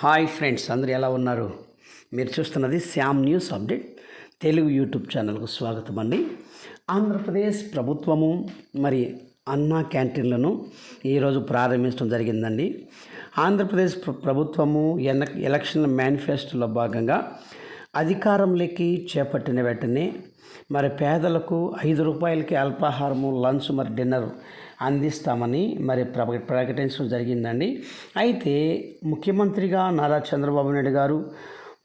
Hi friends అందరు ఎలా ఉన్నారు? మీరు చూస్తున్నది Shyam news update. Telugu YouTube ఛానల్కు స్వాగతం అండి. ఆంధ్రప్రదేశ్ ప్రభుత్వము మరి అన్నా క్యాంటీన్లను ఈరోజు ప్రారంభించడం జరిగిందండి. ఆంధ్రప్రదేశ్ ప్రభుత్వము ఎన ఎలక్షన్ మేనిఫెస్టోలో భాగంగా అధికారంలోకి చేపట్టిన వెంటనే మరి పేదలకు ఐదు రూపాయలకి అల్పాహారము లంచ్ మరి డిన్నర్ అందిస్తామని మరి ప్రక- ప్రకటించడం జరిగిందండి. అయితే ముఖ్యమంత్రిగా నారా చంద్రబాబు నాయుడు గారు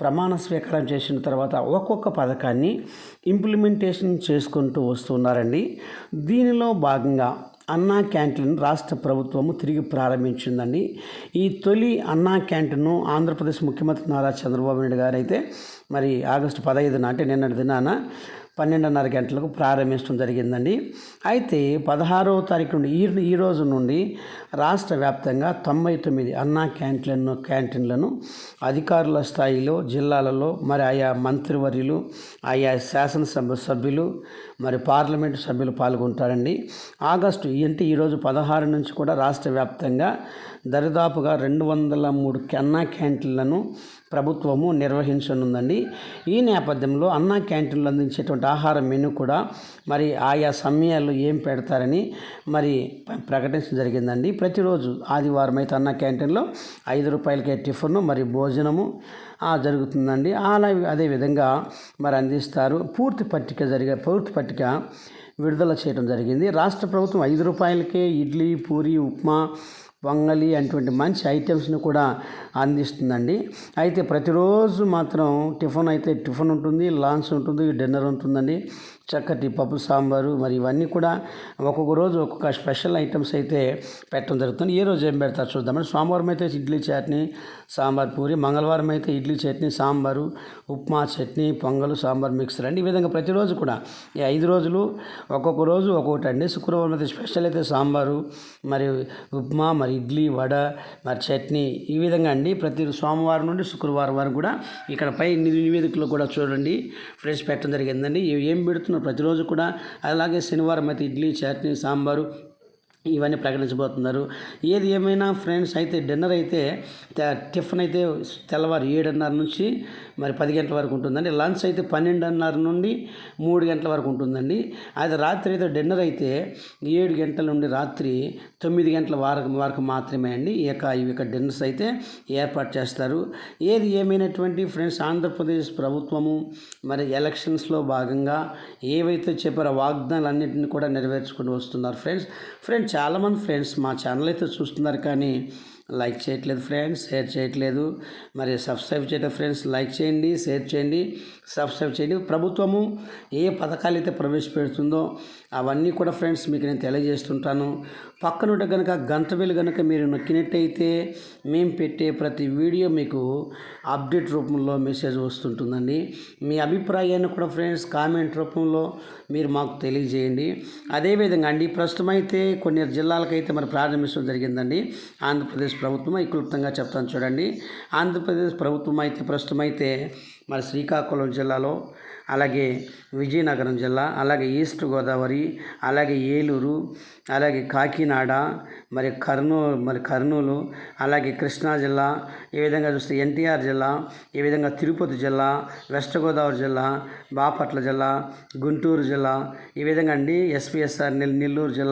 ప్రమాణ స్వీకారం చేసిన తర్వాత ఒక్కొక్క పథకాన్ని ఇంప్లిమెంటేషన్ చేసుకుంటూ వస్తున్నారండి. దీనిలో భాగంగా అన్నా క్యాంటీన్ రాష్ట్ర ప్రభుత్వము తిరిగి ప్రారంభించిందండి. ఈ తొలి అన్నా క్యాంటీన్ను ఆంధ్రప్రదేశ్ ముఖ్యమంత్రి నారా చంద్రబాబు నాయుడు గారు అయితే మరి ఆగస్టు పదహైదున అంటే నిన్నటి దినాన పన్నెండున్నర గంటలకు ప్రారంభించడం జరిగిందండి. అయితే పదహారవ తారీఖు నుండి ఈ ఈ రోజు నుండి రాష్ట్ర వ్యాప్తంగా తొంభై తొమ్మిది అన్నా క్యాంటీన్లను క్యాంటీన్లను అధికారుల స్థాయిలో జిల్లాలలో మరి ఆయా మంత్రివర్యులు ఆయా శాసనసభ సభ్యులు మరి పార్లమెంటు సభ్యులు పాల్గొంటారండి. ఆగస్టు అంటే ఈరోజు పదహారు నుంచి కూడా రాష్ట్ర వ్యాప్తంగా దరిదాపుగా రెండు వందల మూడు అన్నా క్యాంటీన్లను ప్రభుత్వము నిర్వహించనుందండి. ఈ నేపథ్యంలో అన్నా క్యాంటీన్లు అందించేటువంటి ఆహార మెనూ కూడా మరి ఆయా సమయాల్లో ఏం పెడతారని మరి ప్రకటించడం జరిగిందండి. ప్రతిరోజు ఆదివారం అయితే అన్న క్యాంటీన్లో ఐదు రూపాయలకే టిఫిన్ మరి భోజనము జరుగుతుందండి. అలా అదేవిధంగా మరి అందిస్తారు. పూర్తి పట్టిక జరిగే పూర్తి పట్టిక విడుదల చేయడం జరిగింది. రాష్ట్ర ప్రభుత్వం ఐదు రూపాయలకే ఇడ్లీ పూరి ఉప్మా పొంగలి అటువంటి మంచి ఐటమ్స్ని కూడా అందిస్తుందండి. అయితే ప్రతిరోజు మాత్రం టిఫిన్ అయితే టిఫిన్ ఉంటుంది లంచ్ ఉంటుంది డిన్నర్ ఉంటుందండి. చక్కటి పప్పు సాంబారు మరి ఇవన్నీ కూడా ఒక్కొక్క రోజు ఒక్కొక్క స్పెషల్ ఐటమ్స్ అయితే పెట్టడం జరుగుతుంది. ఏ రోజు ఏం పెడతారు చూద్దామండి. సోమవారం అయితే ఇడ్లీ చట్నీ సాంబార్ పూరి మంగళవారం అయితే ఇడ్లీ చట్నీ సాంబారు ఉప్మా చట్నీ పొంగలు సాంబార్ మిక్సర్ అండి. ఈ విధంగా ప్రతిరోజు కూడా ఈ ఐదు రోజులు ఒక్కొక్క రోజు ఒక్కొక్కటి అండి శుక్రవారం అయితే స్పెషల్ అయితే సాంబారు మరి ఉప్మా మరి ఇడ్లీ వడ మరి చట్నీ ఈ విధంగా అండి. ప్రతి సోమవారం నుండి శుక్రవారం వరకు కూడా ఇక్కడ పై నివేదికలో కూడా చూడండి. ఫ్రెష్ పెట్టడం జరిగిందండి. ఏం పెడుతున్నారు ప్రతిరోజు కూడా. అలాగే శనివారం అయితే ఇడ్లీ చట్నీ సాంబారు ఇవన్నీ ప్రకటించబోతున్నారు. ఏది ఏమైనా ఫ్రెండ్స్ అయితే డిన్నర్ అయితే టిఫిన్ అయితే తెల్లవారు ఏడున్నర నుంచి మరి పది గంటల వరకు ఉంటుందండి. లంచ్ అయితే పన్నెండున్నర నుండి మూడు గంటల వరకు ఉంటుందండి. అది రాత్రి అయితే డిన్నర్ అయితే ఏడు గంటల నుండి రాత్రి తొమ్మిది గంటల వరకు వరకు మాత్రమే అండి. ఈ యొక్క ఈ యొక్క డిన్నర్స్ అయితే ఏర్పాటు చేస్తారు. ఏది ఏమైనటువంటి ఫ్రెండ్స్ ఆంధ్రప్రదేశ్ ప్రభుత్వము మరి ఎలక్షన్స్లో భాగంగా ఏవైతే చెప్పారో వాగ్దానాలన్నింటినీ కూడా నెరవేర్చుకుంటూ వస్తున్నారు ఫ్రెండ్స్. ఫ్రెండ్స్ చాలామంది ఫ్రెండ్స్ మా ఛానల్ అయితే చూస్తున్నారు కానీ లైక్ చేయట్లేదు ఫ్రెండ్స్ షేర్ చేయట్లేదు. మరి సబ్స్క్రైబ్ చేయటం ఫ్రెండ్స్ లైక్ చేయండి షేర్ చేయండి సబ్స్క్రైబ్ చేయండి. ప్రభుత్వము ఏ పథకాలు అయితే ప్రవేశపెడుతుందో అవన్నీ కూడా ఫ్రెండ్స్ మీకు నేను తెలియజేస్తుంటాను. పక్కనుంటే కనుక గంట వేలు కనుక మీరు నొక్కినట్టయితే మేము పెట్టే ప్రతి వీడియో మీకు అప్డేట్ రూపంలో మెసేజ్ వస్తుంటుందండి. మీ అభిప్రాయాన్ని కూడా ఫ్రెండ్స్ కామెంట్ రూపంలో మీరు మాకు తెలియజేయండి. అదేవిధంగా అండి ప్రస్తుతం అయితే కొన్ని జిల్లాలకైతే మరి ప్రారంభించడం జరిగిందండి. ఆంధ్రప్రదేశ్ ప్రభుత్వం ఈ క్లుప్తంగా చెప్తాను చూడండి. ఆంధ్రప్రదేశ్ ప్రభుత్వం అయితే ప్రస్తుతం అయితే మరి శ్రీకాకుళం జిల్లాలో అలాగే విజయనగరం జిల్లా అలాగే ఈస్ట్ గోదావరి అలాగే ఏలూరు అలాగే కాకినాడ మరి కర్నూలు మరి కర్నూలు అలాగే కృష్ణా జిల్లా ఈ విధంగా చూస్తే ఎన్టీఆర్ జిల్లా ఈ విధంగా తిరుపతి జిల్లా వెస్ట్ గోదావరి జిల్లా బాపట్ల జిల్లా గుంటూరు జిల్లా ఈ విధంగా అండి. ఎస్పీఎస్ఆర్ నెల్లూరు జిల్లా